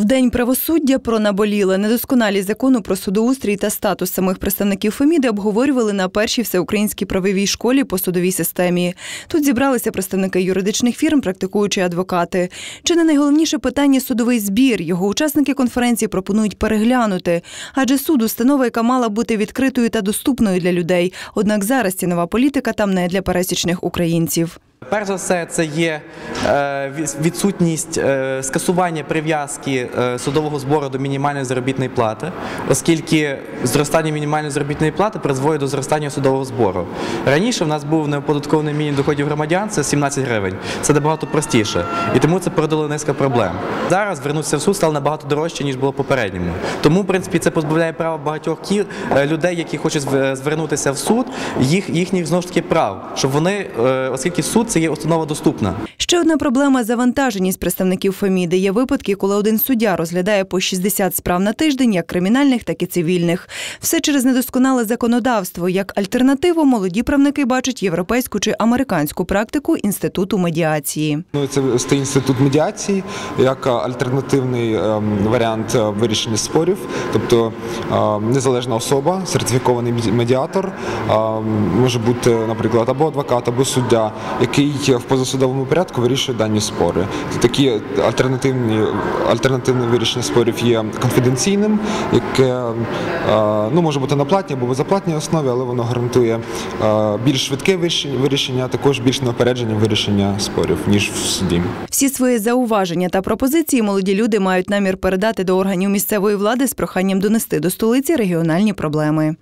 В день правосуддя про наболіле недосконалість закону про судоустрій та статус самих представників Феміди обговорювали на першій всеукраїнській правовій школі по судовій системі. Тут зібралися представники юридичних фірм, практикуючі адвокати. Чи не найголовніше питання судовий збір? Його учасники конференції пропонують переглянути, адже суд установа, яка мала бути відкритою та доступною для людей. Однак зараз цінова політика там не для пересічних українців. Перш за все, це є е, відсутність е, скасування прив'язки е, судового збору до мінімальної заробітної плати, оскільки зростання мінімальної заробітної плати призводить до зростання судового збору. Раніше в нас був неоподаткований мінімум доходів громадян, це 17 гривень. Це набагато простіше. І тому це породило низка проблем. Зараз звернутися в суд стало набагато дорожче, ніж було попередньому. Тому, в принципі, це позбавляє права багатьох людей, які хочуть звернутися в суд, їх, їхніх знову ж таки прав, щоб вони, оскільки суд це є установа доступна. Ще одна проблема завантаженість представників Феміди. Є випадки, коли один суддя розглядає по 60 справ на тиждень, як кримінальних, так і цивільних. Все через недосконале законодавство. Як альтернативу молоді правники бачать європейську чи американську практику інституту медіації. Ну, це інститут медіації як альтернативний ем, варіант е, вирішення спорів, тобто е, незалежна особа, сертифікований медіатор, е, може бути, наприклад, або адвокат, або суддя, який в позасудовому порядку вирішує дані спори. Такі альтернативні альтернативне вирішення спорів є конфіденційним, яке е, ну, може бути на платній або безоплатній основі, але воно гарантує е, більш швидке вирішення, а також більш неопереджені вирішення спорів ніж в суді. Всі свої зауваження та пропозиції молоді люди мають намір передати до органів місцевої влади з проханням донести до столиці регіональні проблеми.